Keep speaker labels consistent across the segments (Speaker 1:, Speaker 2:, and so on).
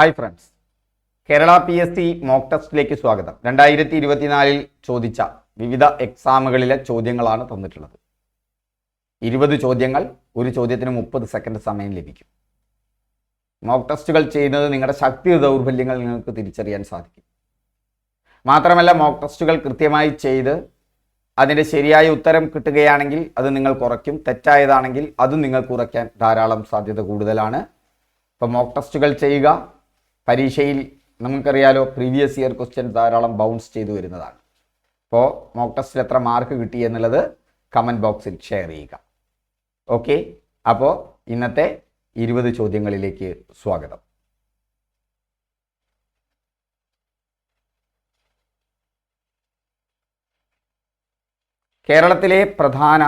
Speaker 1: Hi friends Kerala P S C mock ടെസ്റ്റിലേക്ക് സ്വാഗതം. രണ്ടായിരത്തി ഇരുപത്തിനാലിൽ ചോദിച്ച വിവിധ എക്സാമുകളിലെ ചോദ്യങ്ങളാണ് തന്നിട്ടുള്ളത്. ഇരുപത് ചോദ്യങ്ങൾ ഒരു ചോദ്യത്തിന് മുപ്പത് സെക്കൻഡ് സമയം ലഭിക്കും. മോക്ക് ടെസ്റ്റുകൾ ചെയ്യുന്നത് നിങ്ങളുടെ ശക്തി ദൗർബല്യങ്ങൾ നിങ്ങൾക്ക് തിരിച്ചറിയാൻ സാധിക്കും. മാത്രമല്ല മോക്ക് ടെസ്റ്റുകൾ കൃത്യമായി ചെയ്ത് അതിന്റെ ശരിയായ ഉത്തരം കിട്ടുകയാണെങ്കിൽ അത് നിങ്ങൾ കുറയ്ക്കും. തെറ്റായതാണെങ്കിൽ അതും നിങ്ങൾ കുറയ്ക്കാൻ ധാരാളം സാധ്യത കൂടുതലാണ്. അപ്പോൾ മോക്ക് ടെസ്റ്റുകൾ ചെയ്യുക. പരീക്ഷയിൽ നമുക്കറിയാലോ പ്രീവിയസ് ഇയർ ക്വസ്റ്റ്യൻ ധാരാളം ബൗൺസ് ചെയ്തു വരുന്നതാണ്. അപ്പോൾ മോക്ക് ടെസ്റ്റിൽ എത്ര മാർക്ക് കിട്ടി എന്നുള്ളത് കമന്റ് ബോക്സിൽ ഷെയർ ചെയ്യുക. ഓക്കെ അപ്പോൾ ഇന്നത്തെ ഇരുപത് ചോദ്യങ്ങളിലേക്ക് സ്വാഗതം. കേരളത്തിലെ പ്രധാന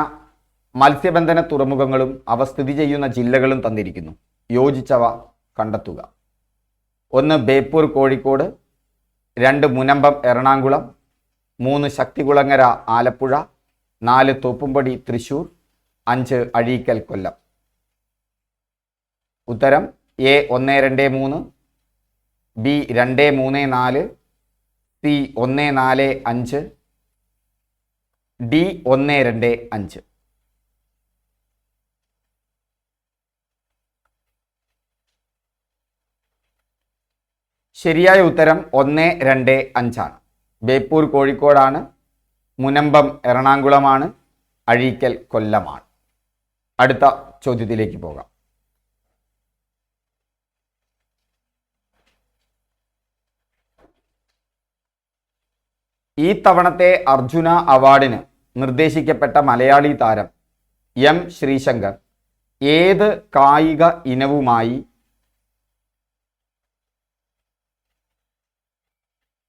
Speaker 1: മത്സ്യബന്ധന തുറമുഖങ്ങളും അവ സ്ഥിതി ചെയ്യുന്ന ജില്ലകളും തന്നിരിക്കുന്നു. യോജിച്ചവ കണ്ടെത്തുക. ഒന്ന് ബേപ്പൂർ കോഴിക്കോട് രണ്ട് മുനമ്പം എറണാകുളം മൂന്ന് ശക്തികുളങ്ങര ആലപ്പുഴ നാല് തോപ്പുംപടി തൃശൂർ അഞ്ച് അഴീക്കൽ കൊല്ലം. ഉത്തരം എ ഒന്ന് രണ്ട് മൂന്ന് ബി രണ്ട് മൂന്ന് നാല് സി ഒന്ന് നാല് അഞ്ച് ഡി ഒന്ന് രണ്ട് അഞ്ച്. ശരിയായ ഉത്തരം ഒന്ന് രണ്ട് അഞ്ചാണ്. ബേപ്പൂർ കോഴിക്കോടാണ് മുനമ്പം എറണാകുളമാണ് അഴീക്കൽ കൊല്ലമാണ്. അടുത്ത ചോദ്യത്തിലേക്ക് പോകാം. ഈ തവണത്തെ അർജുന അവാർഡിന് നിർദ്ദേശിക്കപ്പെട്ട മലയാളി താരം എം ശ്രീശങ്കർ ഏത് കായിക ഇനവുമായി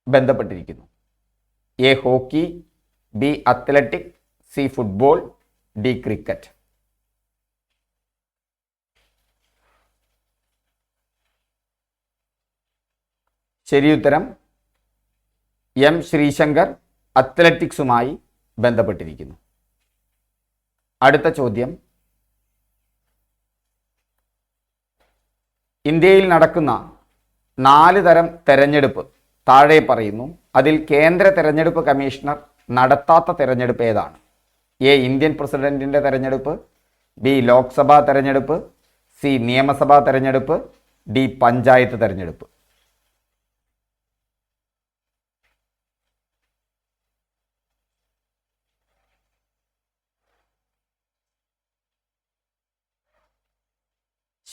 Speaker 1: ബന്ധപ്പെട്ടിരിക്കുന്നു. A hockey B athletic C football D cricket ശരിയുത്തരം എം ശ്രീശങ്കർ അത്ലറ്റിക്സുമായി ബന്ധപ്പെട്ടിരിക്കുന്നു. അടുത്ത ചോദ്യം. ഇന്ത്യയിൽ നടക്കുന്ന നാല് തരം തെരഞ്ഞെടുപ്പ്. താഴെ പറയുന്നു അതിൽ കേന്ദ്ര തെരഞ്ഞെടുപ്പ് കമ്മീഷണർ നടത്താത്ത തെരഞ്ഞെടുപ്പ് ഏതാണ്? എ ഇന്ത്യൻ പ്രസിഡന്റിന്റെ തെരഞ്ഞെടുപ്പ് ബി ലോക്സഭാ തെരഞ്ഞെടുപ്പ് സി നിയമസഭാ തെരഞ്ഞെടുപ്പ് ഡി പഞ്ചായത്ത് തെരഞ്ഞെടുപ്പ്.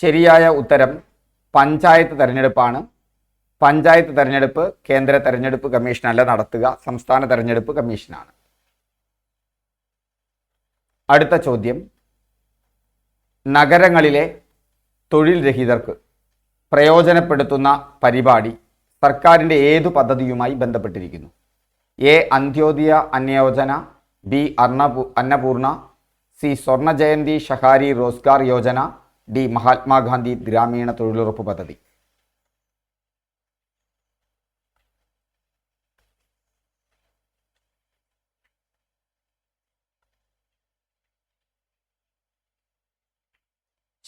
Speaker 1: ശരിയായ ഉത്തരം പഞ്ചായത്ത് തെരഞ്ഞെടുപ്പാണ്. പഞ്ചായത്ത് തെരഞ്ഞെടുപ്പ് കേന്ദ്ര തെരഞ്ഞെടുപ്പ് കമ്മീഷനല്ല നടത്തുക സംസ്ഥാന തെരഞ്ഞെടുപ്പ് കമ്മീഷനാണ്. അടുത്ത ചോദ്യം. നഗരങ്ങളിലെ തൊഴിൽ രഹിതർക്ക് പ്രയോജനപ്പെടുത്തുന്ന പരിപാടി സർക്കാരിന്റെ ഏതു പദ്ധതിയുമായി ബന്ധപ്പെട്ടിരിക്കുന്നു? എ അന്ത്യോദയ അന്യോജന ബി അർണപൂ അന്നപൂർണ സി സ്വർണ ജയന്തി ഷഹാരി റോസ്ഗാർ യോജന ഡി മഹാത്മാഗാന്ധി ഗ്രാമീണ തൊഴിലുറപ്പ് പദ്ധതി.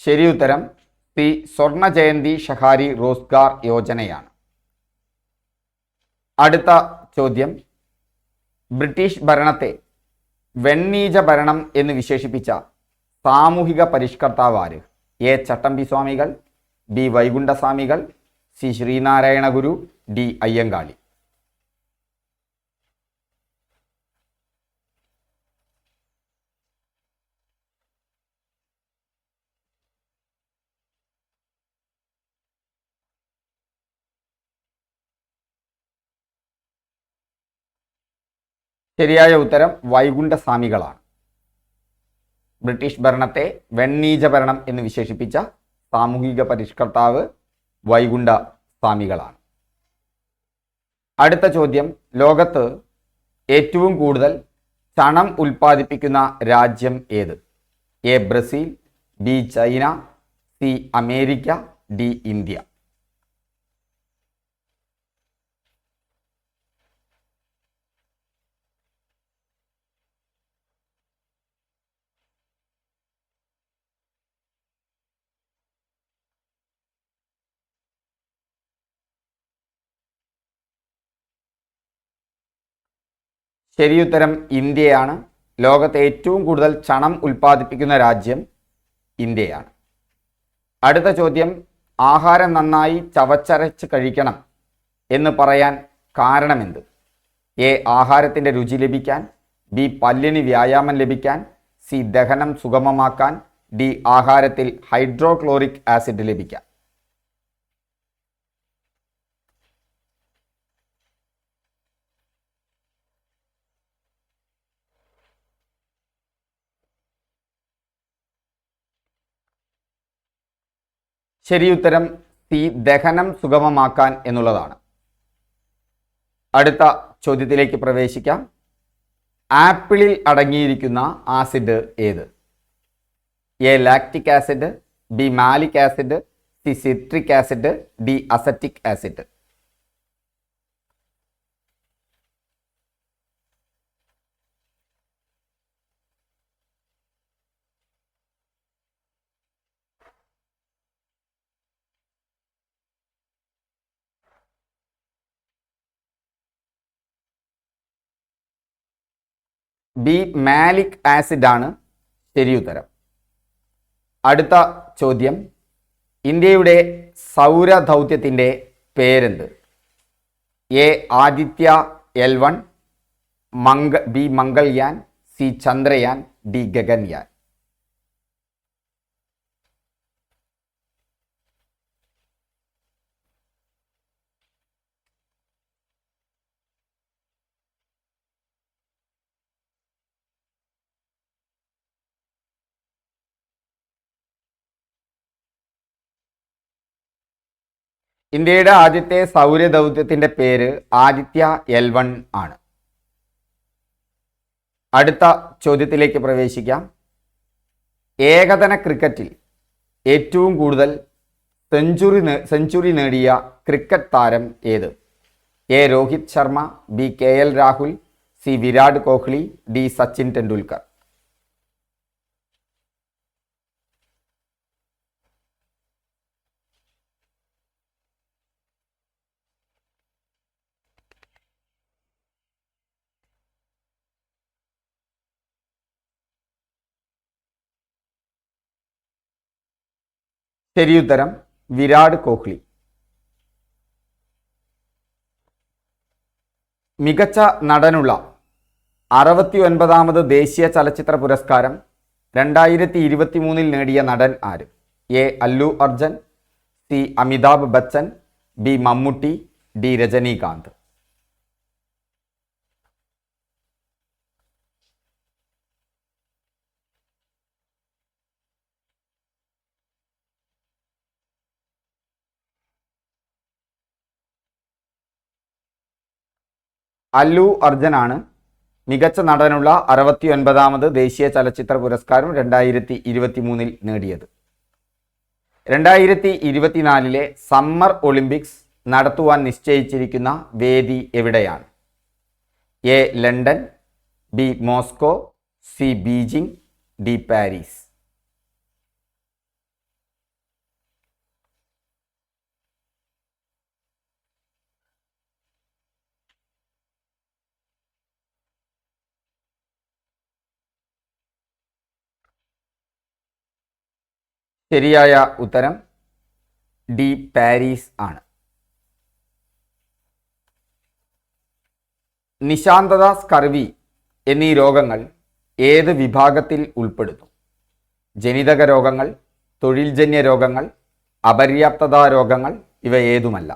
Speaker 1: ശരിയുത്തരം പി സ്വർണ ജയന്തി ഷഹാരി റോസ്ഗാർ യോജനയാണ്. അടുത്ത ചോദ്യം ബ്രിട്ടീഷ് ഭരണത്തെ വെണ്ണീജ ഭരണം എന്ന് വിശേഷിപ്പിച്ച സാമൂഹിക പരിഷ്കർത്താവ് ആര്? A Chattampi Swamikal B Vaikundaswamikal C Sreenarayana Guru D Ayyankali. ശരിയായ ഉത്തരം വൈകുണ്ഠസ്വാമികളാണ്. ബ്രിട്ടീഷ് ഭരണത്തെ വെണ്ണീജ ഭരണം എന്ന് വിശേഷിപ്പിച്ച സാമൂഹിക പരിഷ്കർത്താവ് വൈകുണ്ഠ സ്വാമികളാണ് അടുത്ത ചോദ്യം ലോകത്ത് ഏറ്റവും കൂടുതൽ ചണം ഉൽപ്പാദിപ്പിക്കുന്ന രാജ്യം ഏത്? A Brazil B China C America D India. ശരിയുത്തരം ഇന്ത്യയാണ്. ലോകത്തെ ഏറ്റവും കൂടുതൽ ചണം ഉൽപ്പാദിപ്പിക്കുന്ന രാജ്യം ഇന്ത്യയാണ്. അടുത്ത ചോദ്യം ആഹാരം നന്നായി ചവച്ചരച്ച് കഴിക്കണം എന്ന് പറയാൻ കാരണമെന്ത്? എ ആഹാരത്തിന്റെ രുചി ലഭിക്കാൻ. ബി പല്ലിന് വ്യായാമം ലഭിക്കാൻ. സി ദഹനം സുഗമമാക്കാൻ. ഡി ആഹാരത്തിൽ ഹൈഡ്രോക്ലോറിക് ആസിഡ് ലഭിക്കാൻ. ശരിയുത്തരം സി ദഹനം സുഗമമാക്കാൻ എന്നുള്ളതാണ്. അടുത്ത ചോദ്യത്തിലേക്ക് പ്രവേശിക്കാം. ആപ്പിളിൽ അടങ്ങിയിരിക്കുന്ന ആസിഡ് ഏത്? A lactic acid B malic acid C citric acid D acetic acid. B malic acid ആണ് ശരിയുത്തരം അടുത്ത ചോദ്യം. ഇന്ത്യയുടെ സൗരദൗത്യത്തിന്റെ പേരെന്ത്? A Aditya L one മംഗ B Mangalyaan C Chandrayaan D Gaganyaan. ഇന്ത്യയുടെ ആദ്യത്തെ സൗരദൗത്യത്തിന്റെ പേര് ആദിത്യ എൽ വൺ ആണ്. അടുത്ത ചോദ്യത്തിലേക്ക് പ്രവേശിക്കാം. ഏകദിന ക്രിക്കറ്റിൽ ഏറ്റവും കൂടുതൽ സെഞ്ചുറി സെഞ്ചുറി നേടിയ ക്രിക്കറ്റ് താരം ഏത്? A Rohit Sharma B K L Rahul C Virat Kohli D Sachin Tendulkar. ശരിയുത്തരം വിരാട് കോഹ്ലി. മികച്ച നടനുള്ള അറുപത്തി ഒൻപതാമത് ദേശീയ ചലച്ചിത്ര പുരസ്കാരം രണ്ടായിരത്തി ഇരുപത്തി മൂന്നിൽ നേടിയ നടൻ ആര്? A. Allu Arjun C. Amitabh Bachchan B. Mammootty D. Rajinikanth. Allu അർജനാണ് മികച്ച നടനുള്ള അറുപത്തി ഒൻപതാമത് ദേശീയ ചലച്ചിത്ര പുരസ്കാരം രണ്ടായിരത്തി ഇരുപത്തി മൂന്നിൽ നേടിയത്. രണ്ടായിരത്തി ഇരുപത്തിനാലിലെ സമ്മർ ഒളിമ്പിക്സ് നടത്തുവാൻ നിശ്ചയിച്ചിരിക്കുന്ന വേദി എവിടെയാണ്? A London B Moscow C Beijing D Paris. ശരിയായ ഉത്തരം ഡി പാരീസ് ആണ്. നിശാന്തത സ്കർവി എന്നീ രോഗങ്ങൾ ഏത് വിഭാഗത്തിൽ ഉൾപ്പെടുന്നു? ജനിതക രോഗങ്ങൾ തൊഴിൽജന്യ രോഗങ്ങൾ അപര്യാപ്തതാ രോഗങ്ങൾ ഇവ ഏതുമല്ല?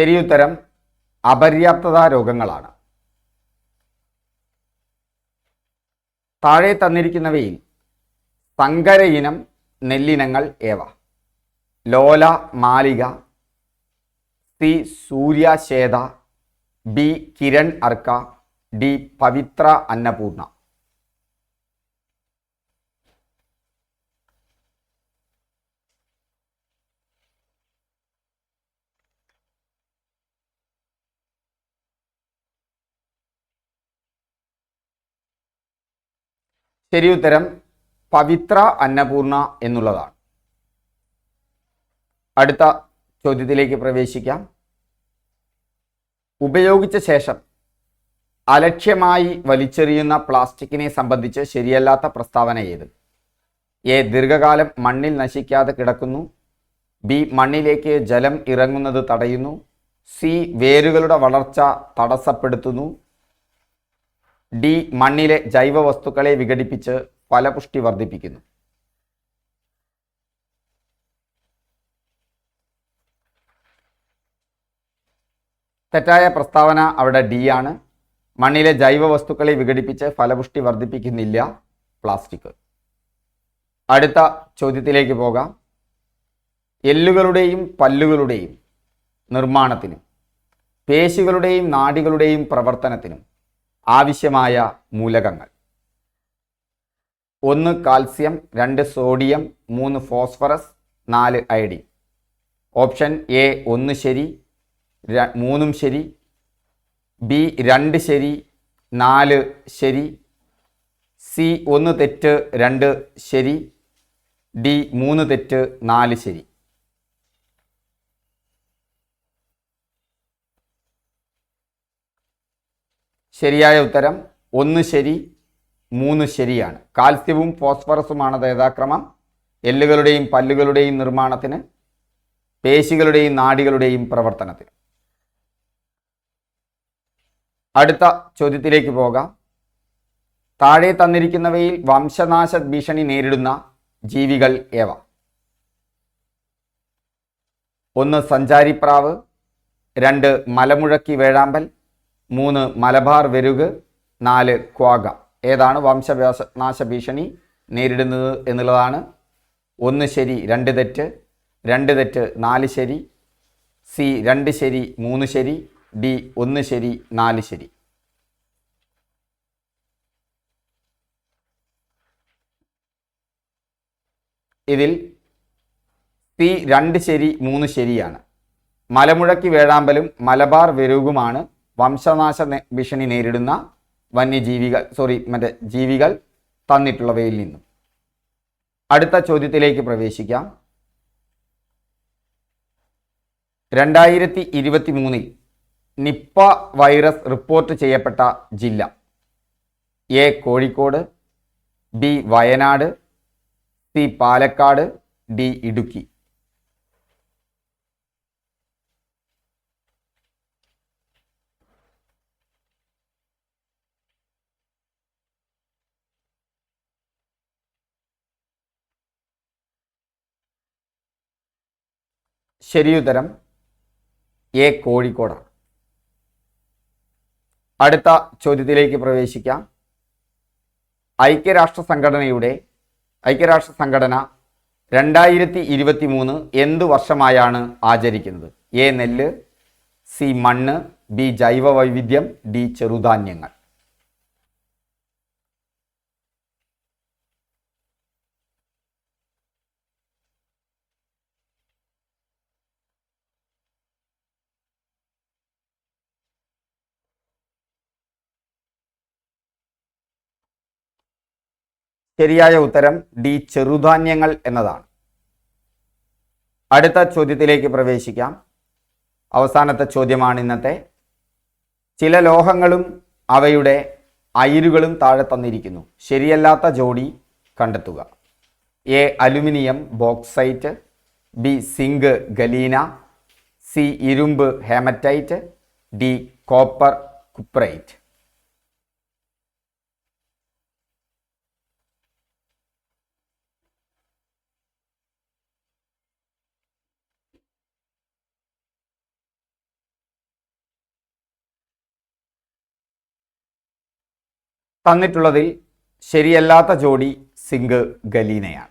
Speaker 1: ശരിയുത്തരം അപര്യാപ്തതാ രോഗങ്ങളാണ്. താഴെ തന്നിരിക്കുന്നവയിൽ സങ്കര ഇനം നെല്ലിനങ്ങൾ ഏവ? ലോല മാലിക സി സൂര്യശേത ബി കിരൺ അർക്ക ഡി പവിത്ര അന്നപൂർണ. ശരി ഉത്തരം പവിത്ര അന്നപൂർണ എന്നുള്ളതാണ്. അടുത്ത ചോദ്യത്തിലേക്ക് പ്രവേശിക്കാം. ഉപയോഗിച്ച ശേഷം അലക്ഷ്യമായി വലിച്ചെറിയുന്ന പ്ലാസ്റ്റിക്കിനെ സംബന്ധിച്ച് ശരിയല്ലാത്ത പ്രസ്താവന ഏത്? എ ദീർഘകാലം മണ്ണിൽ നശിക്കാതെ കിടക്കുന്നു. ബി മണ്ണിലേക്ക് ജലം ഇറങ്ങുന്നത് തടയുന്നു. സി വേരുകളുടെ വളർച്ച തടസ്സപ്പെടുത്തുന്നു. ഡി മണ്ണിലെ ജൈവ വസ്തുക്കളെ വിഘടിപ്പിച്ച് ഫലപുഷ്ടി വർദ്ധിപ്പിക്കുന്നു. തെറ്റായ പ്രസ്താവന അവിടെ ഡി ആണ്. മണ്ണിലെ ജൈവ വസ്തുക്കളെ വിഘടിപ്പിച്ച് ഫലപുഷ്ടി വർദ്ധിപ്പിക്കുന്നില്ല പ്ലാസ്റ്റിക്. അടുത്ത ചോദ്യത്തിലേക്ക് പോകാം. എല്ലുകളുടെയും പല്ലുകളുടെയും നിർമ്മാണത്തിനും പേശികളുടെയും നാടികളുടെയും പ്രവർത്തനത്തിനും ആവശ്യമായ മൂലകങ്ങൾ. ഒന്ന് കാൽസ്യം രണ്ട് സോഡിയം മൂന്ന് ഫോസ്ഫറസ് നാല് അയഡിൻ ഓപ്ഷൻ എ ഒന്ന് ശരി മൂന്നും ശരി ബി രണ്ട് ശരി നാല് ശരി സി ഒന്ന് തെറ്റ് രണ്ട് ശരി ഡി മൂന്ന് തെറ്റ് നാല് ശരി. ശരിയായ ഉത്തരം ഒന്ന് ശരി മൂന്ന് ശരിയാണ്. കാൽസ്യവും ഫോസ്ഫറസുമാണ് യഥാക്രമം എല്ലുകളുടെയും പല്ലുകളുടെയും നിർമ്മാണത്തിന് പേശികളുടെയും നാടികളുടെയും പ്രവർത്തനത്തിന്. അടുത്ത ചോദ്യത്തിലേക്ക് പോകാം. താഴെ തന്നിരിക്കുന്നവയിൽ വംശനാശ ഭീഷണി നേരിടുന്ന ജീവികൾ ഏവ? ഒന്ന് സഞ്ചാരിപ്രാവ് രണ്ട് മലമുഴക്കി വേഴാമ്പൽ മൂന്ന് മലബാർ വെരുക് നാല് ക്വാഗ. ഏതാണ് നാശ ഭീഷണി നേരിടുന്നത് എന്നുള്ളതാണ്. ഒന്ന് ശരി രണ്ട് തെറ്റ്. രണ്ട് തെറ്റ് നാല് ശരി. സി രണ്ട് ശരി മൂന്ന് ശരി. ഡി ഒന്ന് ശരി നാല് ശരി. ഇതിൽ സി രണ്ട് ശരി മൂന്ന് ശരിയാണ്. മലമുഴക്കി വേഴാമ്പലും മലബാർ വെരുകുമാണ് വംശനാശ ഭീഷണി നേരിടുന്ന വന്യജീവികൾ സോറി മറ്റേ ജീവികൾ തന്നിട്ടുള്ളവയിൽ നിന്നും. അടുത്ത ചോദ്യത്തിലേക്ക് പ്രവേശിക്കാം. രണ്ടായിരത്തി ഇരുപത്തി മൂന്നിൽ നിപ്പ വൈറസ് റിപ്പോർട്ട് ചെയ്യപ്പെട്ട ജില്ല A Kozhikode B Wayanad C Palakkad D Idukki. ശരിയുത്തരം എ കോഴിക്കോടാണ്. അടുത്ത ചോദ്യത്തിലേക്ക് പ്രവേശിക്കാം. ഐക്യരാഷ്ട്ര സംഘടനയുടെ ഐക്യരാഷ്ട്ര സംഘടന രണ്ടായിരത്തി ഇരുപത്തി മൂന്ന് എന്ത് വർഷമായാണ് ആചരിക്കുന്നത്? എ നെല്ല് സി മണ്ണ് ബി ജൈവ വൈവിധ്യം ഡി ചെറുധാന്യങ്ങൾ. ശരിയായ ഉത്തരം ഡി ചെറുധാന്യങ്ങൾ എന്നതാണ്. അടുത്ത ചോദ്യത്തിലേക്ക് പ്രവേശിക്കാം. അവസാനത്തെ ചോദ്യമാണ് ഇന്നത്തെ. ചില ലോഹങ്ങളും അവയുടെ അയിരുകളും താഴെ തന്നിരിക്കുന്നു. ശരിയല്ലാത്ത ജോഡി കണ്ടെത്തുക. A aluminium bauxite B zinc galena C ഇരുമ്പ് ഹേമറ്റൈറ്റ് ഡി കോപ്പർ കുപ്രൈറ്റ്. തന്നിട്ടുള്ളതിൽ ശരിയല്ലാത്ത ജോഡി സിങ്ക് ഗലീനയാണ്.